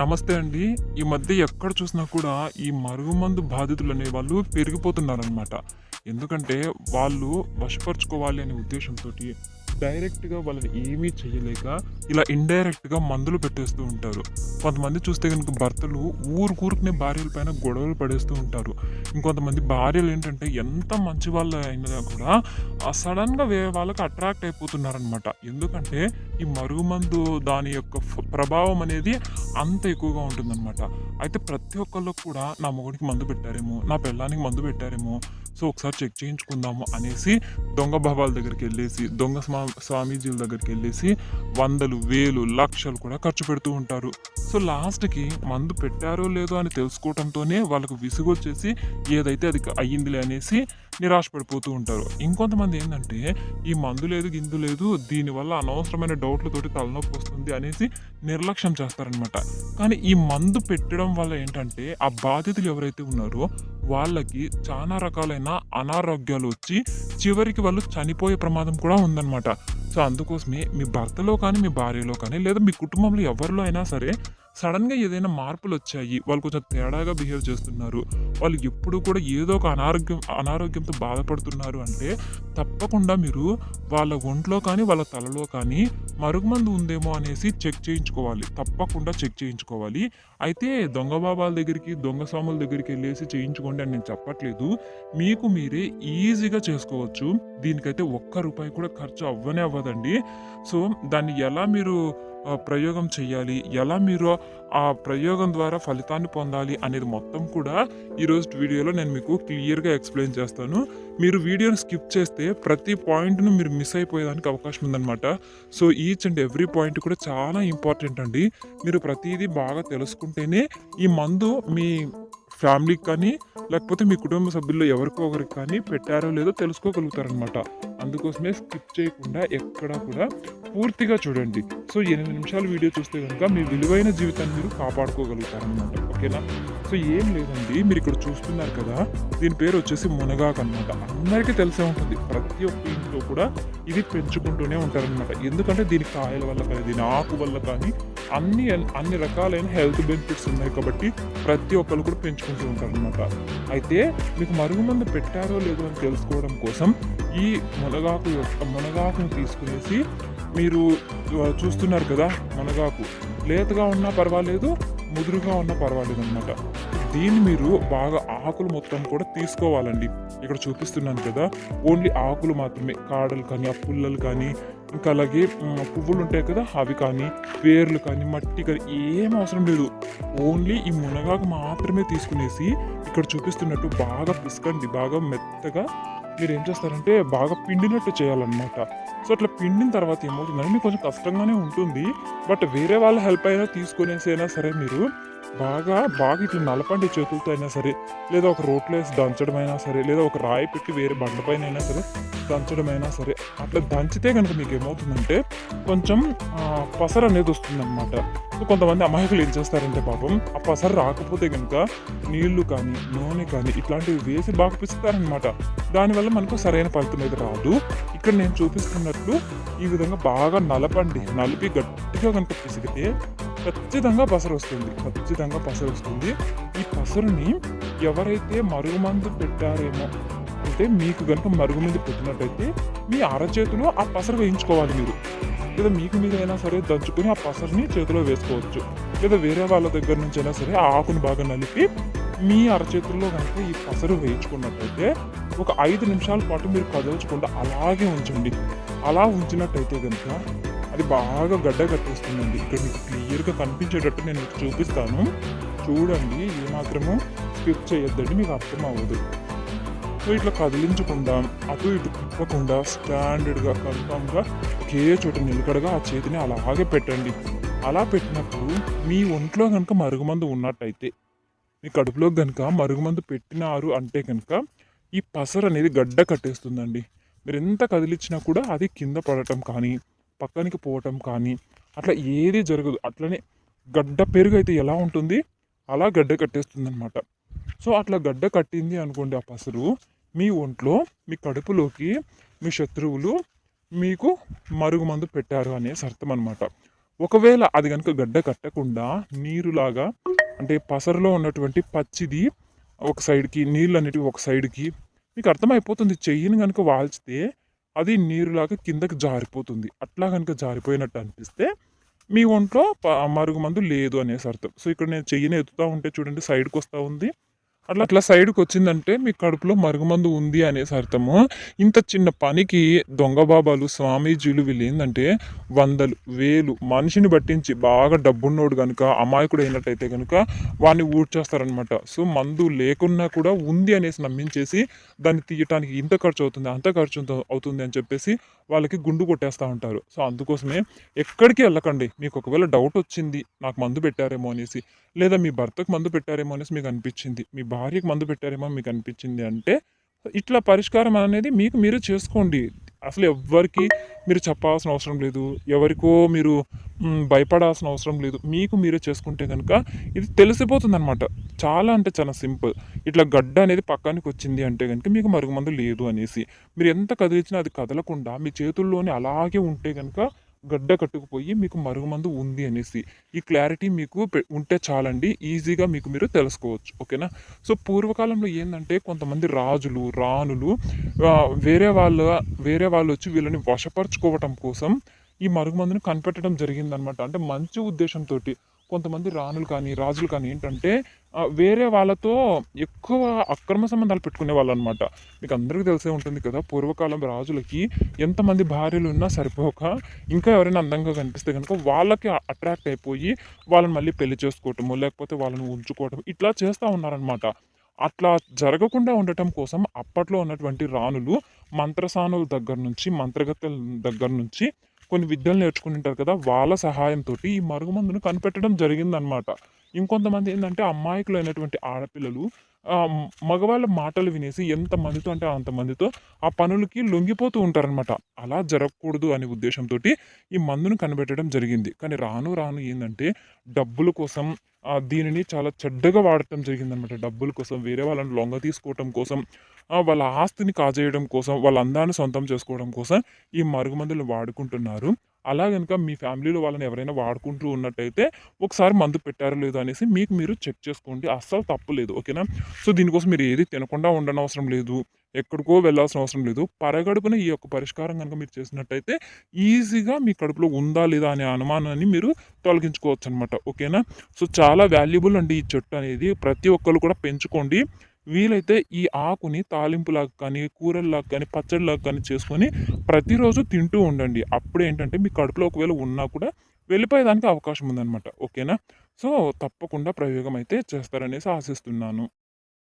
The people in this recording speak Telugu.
నమస్తే అండి. ఈ మధ్య ఎక్కడ చూసినా కూడా ఈ మరుగుమందు బాధితులు అనే వాళ్ళు పెరిగిపోతున్నారనమాట ఎందుకంటే వాళ్ళు వశపరుచుకోవాలి అనే ఉద్దేశంతో డైరెక్ట్గా వాళ్ళని ఏమీ చేయలేక ఇలా ఇండైరెక్ట్గా మందులు పెట్టేస్తూ ఉంటారు. కొంతమంది చూస్తే కనుక భర్తలు ఊరుకూరుకునే భార్యల పైన గొడవలు పడేస్తూ ఉంటారు. ఇంకొంతమంది భార్యలు ఏంటంటే ఎంత మంచి వాళ్ళు అయినా కూడా సడన్గా వేరే వాళ్ళకి అట్రాక్ట్ అయిపోతున్నారనమాట ఎందుకంటే ఈ మరుగుమందు దాని యొక్క ప్రభావం అనేది అంత ఎక్కువగా ఉంటుందన్నమాట. అయితే ప్రతి ఒక్కళ్ళు కూడా నా మొగుడికి మందు పెట్టారేమో నా పిల్లానికి మందు పెట్టారేమో సో ఒకసారి చెక్ చేయించుకుందాము అనేసి దొంగ బాబాల దగ్గరికి వెళ్ళేసి దొంగ స్వా స్వామీజీల దగ్గరికి వెళ్ళేసి వందలు వేలు లక్షలు కూడా ఖర్చు పెడుతూ ఉంటారు. సో లాస్ట్కి మందు పెట్టారో లేదో అని తెలుసుకోవడంతోనే వాళ్ళకు విసుగొచ్చేసి ఏదైతే అది అయ్యిందిలే అనేసి నిరాశపడిపోతూ ఉంటారు. ఇంకొంతమంది ఏంటంటే ఈ మందు లేదు గిందు లేదు దీనివల్ల అనవసరమైన డౌట్లతోటి తలనొప్పి వస్తుంది అనేసి నిర్లక్ష్యం చేస్తారనమాట కానీ ఈ మందు పెట్టడం వల్ల ఏంటంటే ఆ బాధితులు ఎవరైతే ఉన్నారో వాళ్ళకి చాలా రకాలైన అనారోగ్యాలు వచ్చి చివరికి వాళ్ళు చనిపోయే ప్రమాదం కూడా ఉందన్నమాట. సో అందుకోసమే మీ భర్తలో కానీ మీ భార్యలో కానీ లేదా మీ కుటుంబంలో ఎవరిలో అయినా సరే సడన్గా ఏదైనా మార్పులు వచ్చాయి వాళ్ళు కొంచెం తేడాగా బిహేవ్ చేస్తున్నారు వాళ్ళు ఎప్పుడు కూడా ఏదో ఒక అనారోగ్యం అనారోగ్యంతో బాధపడుతున్నారు అంటే తప్పకుండా మీరు వాళ్ళ ఒంట్లో కానీ వాళ్ళ తలలో కానీ మరుగుమందు ఉందేమో అనేసి చెక్ చేయించుకోవాలి. తప్పకుండా చెక్ చేయించుకోవాలి. అయితే దొంగ బాబాల దగ్గరికి దొంగ స్వాముల దగ్గరికి వెళ్ళేసి చేయించుకోండి అని నేను చెప్పట్లేదు. మీకు మీరే ఈజీగా చేసుకోవచ్చు. దీనికైతే ఒక్క రూపాయి కూడా ఖర్చు అవ్వనే అవ్వదండి. సో దాన్ని ఎలా మీరు ప్రయోగం చేయాలి ఎలా మీరు ఆ ప్రయోగం ద్వారా ఫలితాన్ని పొందాలి అనేది మొత్తం కూడా ఈరోజు వీడియోలో నేను మీకు క్లియర్గా ఎక్స్ప్లెయిన్ చేస్తాను. మీరు వీడియోని స్కిప్ చేస్తే ప్రతి పాయింట్ను మీరు మిస్ అయిపోయేదానికి అవకాశం ఉందన్నమాట. So each and every point కూడా చాలా ఇంపార్టెంట్ అండి. మీరు ప్రతిదీ బాగా తెలుసుకుంటేనే ఈ మందు మీ ఫ్యామిలీకి కానీ లేకపోతే మీ కుటుంబ సభ్యుల్లో ఎవరికో ఒకరికి కానీ పెట్టారో లేదో తెలుసుకోగలుగుతారనమాట అందుకోసమే స్కిప్ చేయకుండా ఎక్కడా కూడా పూర్తిగా చూడండి. సో ఎనిమిది నిమిషాలు వీడియో చూస్తే కనుక మీ విలువైన జీవితాన్ని మీరు కాపాడుకోగలుగుతారనమాట ఓకేనా? సో ఏం లేదండి. మీరు ఇక్కడ చూస్తున్నారు కదా దీని పేరు వచ్చేసి మునగాకు అనమాట అందరికీ తెలిసే ఉంటుంది. ప్రతి ఒక్క ఇంట్లో కూడా ఇది పెంచుకుంటూనే ఉంటారనమాట ఎందుకంటే దీని కాయల వల్ల కానీ దీని ఆకు వల్ల కానీ అన్ని అన్ని రకాలైన హెల్త్ బెనిఫిట్స్ ఉన్నాయి కాబట్టి ప్రతి ఒక్కరు కూడా పెంచుకుంటూ ఉంటారనమాట అయితే మీకు మరుగుమందు పెట్టారో లేదో అని తెలుసుకోవడం కోసం ఈ మునగాకు యొక్క మునగాకును తీసుకునేసి మీరు చూస్తున్నారు కదా మునగాకు. లేతగా ఉన్నా పర్వాలేదు ముదురుగా ఉన్నా పర్వాలేదు అనమాట దీన్ని మీరు బాగా ఆకులు మొత్తం కూడా తీసుకోవాలండి. ఇక్కడ చూపిస్తున్నాను కదా ఓన్లీ ఆకులు మాత్రమే. కాడలు కానీ ఆ పుల్లలు కానీ ఇంకా అలాగే పువ్వులు ఉంటాయి కదా అవి కానీ వేర్లు కానీ మట్టి కానీ ఏం అవసరం లేదు. ఓన్లీ ఈ మునగాకు మాత్రమే తీసుకునేసి ఇక్కడ చూపిస్తున్నట్టు బాగా పిసకండి బాగా మెత్తగా మీరు ఏం చేస్తారంటే బాగా పిండినట్టు చేయాలన్నమాట. సో అట్లా పిండిన తర్వాత ఏమవుతుందంటే మీకు కొంచెం కష్టంగానే ఉంటుంది. బట్ వేరే వాళ్ళ హెల్ప్ అయినా తీసుకునేసి అయినా సరే మీరు బాగా బాగా ఇట్లా నలపండి చేతులతో అయినా సరే లేదా ఒక రోట్లో వేసి దంచడమైనా సరే లేదా ఒక రాయి పెట్టి వేరే బండపైన అయినా సరే దంచడమైనా సరే అట్లా దంచితే కనుక మీకు ఏమవుతుందంటే కొంచెం పసర అనేది వస్తుందన్నమాట. సో కొంతమంది అమాయకులు ఏం చేస్తారంటే పాపం ఆ పసర రాకపోతే కనుక నీళ్ళు కానీ నూనె కానీ ఇట్లాంటివి వేసి బాగా పిస్తారనమాట దానివల్ల మనకు సరైన ఫలితం అయితే రాదు. ఇక్కడ నేను చూపిస్తున్నట్లు ఈ విధంగా బాగా నలపండి నలిపి గట్టిగా కనుక పిసిగితే ఖచ్చితంగా పసరు వస్తుంది ఖచ్చితంగా పసరు వస్తుంది ఈ పసరుని ఎవరైతే మరుగుమందు పెట్టారేమో అంటే మీకు కనుక మరుగుమందు పెట్టినట్టయితే మీ అరచేతిలో ఆ పసరు వేయించుకోవాలి మీరు. లేదా మీకు మీద అయినా సరే దంచుకొని ఆ పసరుని చేతిలో వేసుకోవచ్చు. లేదా వేరే వాళ్ళ దగ్గర నుంచి అయినా సరే ఆ ఆకుని బాగా నలిపి మీ అరచేతుల్లో కనుక ఈ పసరు వేయించుకున్నట్టయితే ఒక ఐదు నిమిషాల పాటు మీరు కదల్చకుండా అలాగే ఉంచండి. అలా ఉంచినట్టయితే కనుక ఇది బాగా గడ్డ కట్టేస్తుందండి. ఇక్కడ మీకు క్లియర్గా కనిపించేటట్టు నేను మీకు చూపిస్తాను. చూడండి ఏమాత్రము స్కిప్ చేయొద్దండి మీకు అర్థం అవ్వదు. సో ఇట్లా కదిలించకుండా అటు ఇటు తిప్పకుండా స్టాండర్డ్గా కన్ఫామ్గా ఒకే చోట నిలకడగా ఆ చేతిని అలాగే పెట్టండి. అలా పెట్టినప్పుడు మీ ఒంట్లో కనుక మరుగుమందు ఉన్నట్టయితే మీ కడుపులో కనుక మరుగుమందు పెట్టినారు అంటే కనుక ఈ పసరు అనేది గడ్డ కట్టేస్తుందండి. మీరు ఎంత కదిలించినా కూడా అది కింద పడటం కానీ పక్కనికి పోవటం కానీ అట్లా ఏది జరగదు. అట్లనే గడ్డ పెరుగు అయితే ఎలా ఉంటుంది? అలా గడ్డ కట్టేస్తుంది అనమాట సో అట్లా గడ్డ కట్టింది అనుకోండి ఆ పసరు మీ ఒంట్లో మీ కడుపులోకి మీ శత్రువులు మీకు మరుగుమందు పెట్టారు అనేసి అర్థం అనమాట ఒకవేళ అది కనుక గడ్డ కట్టకుండా నీరులాగా అంటే పసరులో ఉన్నటువంటి పచ్చిది ఒక సైడ్కి నీళ్ళు అనేటివి ఒక సైడ్కి మీకు అర్థమైపోతుంది. చెయ్యిని కనుక వాల్చితే అది నీరులాగా కిందకి జారిపోతుంది. అట్లా కనుక జారిపోయినట్టు అనిపిస్తే మీ ఒంట్లో ప- మరుగుమందు లేదు అనేసి అర్థం. సో ఇక్కడ నేను చెయ్యిని ఎత్తుతా ఉంటే చూడండి సైడ్కి వస్తూ ఉంది. అట్లా అట్లా సైడ్కి వచ్చిందంటే మీ కడుపులో మరుగుమందు ఉంది అనేసి అర్థము. ఇంత చిన్న పనికి దొంగ బాబాలు స్వామీజీలు వీళ్ళు ఏంటంటే వందలు వేలు మనిషిని పట్టించి బాగా డబ్బున్నోడు కనుక అమాయకుడు అయినట్టయితే కనుక వాడిని ఊడ్చేస్తారనమాట సో మందు లేకున్నా కూడా ఉంది అనేసి నమ్మించేసి దాన్ని తీయటానికి ఇంత ఖర్చు అవుతుంది అంత ఖర్చు అవుతుంది అని చెప్పేసి వాళ్ళకి గుండు కొట్టేస్తూ ఉంటారు. సో అందుకోసమే ఎక్కడికి వెళ్ళకండి. మీకు ఒకవేళ డౌట్ వచ్చింది నాకు మందు పెట్టారేమో అనేసి లేదా మీ భర్తకు మందు పెట్టారేమో అనేసి మీకు అనిపించింది మీ భార్యకు మందు పెట్టారేమో మీకు అనిపించింది అంటే ఇట్లా పరిష్కారం అనేది మీకు మీరు చేసుకోండి. అసలు ఎవ్వరికి మీరు చెప్పాల్సిన అవసరం లేదు. ఎవరికో మీరు భయపడాల్సిన అవసరం లేదు. మీకు మీరే చేసుకుంటే కనుక ఇది తెలిసిపోతుంది అనమాట చాలా అంటే చాలా సింపుల్. ఇట్లా గడ్డ అనేది పక్కానికి వచ్చింది అంటే కనుక మీకు మరుగుమందు లేదు అనేసి. మీరు ఎంత కదిలించినా అది కదలకుండా మీ చేతుల్లోనే అలాగే ఉంటే కనుక గడ్డ కట్టుకుపోయి మీకు మరుగుమందు ఉంది అనేసి ఈ క్లారిటీ మీకు పె- ఉంటే చాలండి. ఈజీగా మీకు మీరు తెలుసుకోవచ్చు. ఓకేనా? సో పూర్వకాలంలో ఏంటంటే కొంతమంది రాజులు రాణులు వేరే వాళ్ళ వేరే వాళ్ళు వచ్చి వీళ్ళని వశపరుచుకోవటం కోసం ఈ మరుగుమందుని కనిపెట్టడం జరిగిందనమాట అంటే మంచి ఉద్దేశంతో కొంతమంది రాణులు కానీ రాజులు కానీ ఏంటంటే వేరే వాళ్ళతో ఎక్కువ అక్రమ సంబంధాలు పెట్టుకునే వాళ్ళు అనమాట మీకు అందరికీ తెలిసే ఉంటుంది కదా పూర్వకాలం రాజులకి ఎంతమంది భార్యలు ఉన్నా సరిపోక ఇంకా ఎవరైనా అందంగా కనిపిస్తే కనుక వాళ్ళకి అట్రాక్ట్ అయిపోయి వాళ్ళని మళ్ళీ పెళ్ళి చేసుకోవటము లేకపోతే వాళ్ళని ఉంచుకోవటం ఇట్లా చేస్తూ ఉన్నారనమాట. అట్లా జరగకుండా ఉండటం కోసం అప్పట్లో ఉన్నటువంటి రాణులు మంత్రసానుల దగ్గర నుంచి మంత్రగత్తెల దగ్గర నుంచి కొన్ని విద్యలు నేర్చుకుని ఉంటారు కదా వాళ్ళ సహాయంతో ఈ మరుగుమందును కనిపెట్టడం జరిగిందనమాట ఇంకొంతమంది ఏంటంటే అమాయకులు అయినటువంటి ఆడపిల్లలు మగవాళ్ళ మాటలు వినేసి ఎంత మందితో అంటే అంత మందితో ఆ పనులకి లొంగిపోతూ ఉంటారనమాట అలా జరగకూడదు అనే ఉద్దేశంతో ఈ మందును కనిపెట్టడం జరిగింది. కానీ రాను రాను ఏంటంటే డబ్బుల కోసం దీనిని చాలా చెడ్డగా వాడటం జరిగిందనమాట డబ్బుల కోసం వేరే వాళ్ళని లొంగ తీసుకోవటం కోసం వాళ్ళ ఆస్తిని కాజేయడం కోసం వాళ్ళ అందాన్ని సొంతం చేసుకోవడం కోసం ఈ మరుగుమందులు వాడుకుంటున్నారు. అలా కనుక మీ ఫ్యామిలీలో వాళ్ళని ఎవరైనా వాడుకుంటూ ఉన్నట్టయితే ఒకసారి మందు పెట్టారో లేదో అనేసి మీకు మీరు చెక్ చేసుకోండి. అస్సలు తప్పు లేదు. ఓకేనా? సో దీనికోసం మీరు ఏది తినకుండా ఉండనవసరం లేదు. ఎక్కడికో వెళ్ళాల్సిన అవసరం లేదు. పరగడుపున ఈ యొక్క పరిష్కారం కనుక మీరు చేసినట్టయితే ఈజీగా మీ కడుపులో ఉందా లేదా అనే అనుమానాన్ని మీరు తొలగించుకోవచ్చు అనమాట ఓకేనా? సో చాలా వాల్యుబుల్ అండి ఈ చెట్టు అనేది. ప్రతి ఒక్కరు కూడా పెంచుకోండి. వీలైతే ఈ ఆకుని తాలింపులాగా కానీ కూరల్లాగా కానీ పచ్చడిలాగా కానీ చేసుకొని ప్రతిరోజు తింటూ ఉండండి. అప్పుడు ఏంటంటే మీ కడుపులో ఒకవేళ ఉన్నా కూడా వెళ్ళిపోయేదానికి అవకాశం ఉందన్నమాట. ఓకేనా? సో తప్పకుండా ప్రయోగం అయితే చేస్తారనేసి ఆశిస్తున్నాను.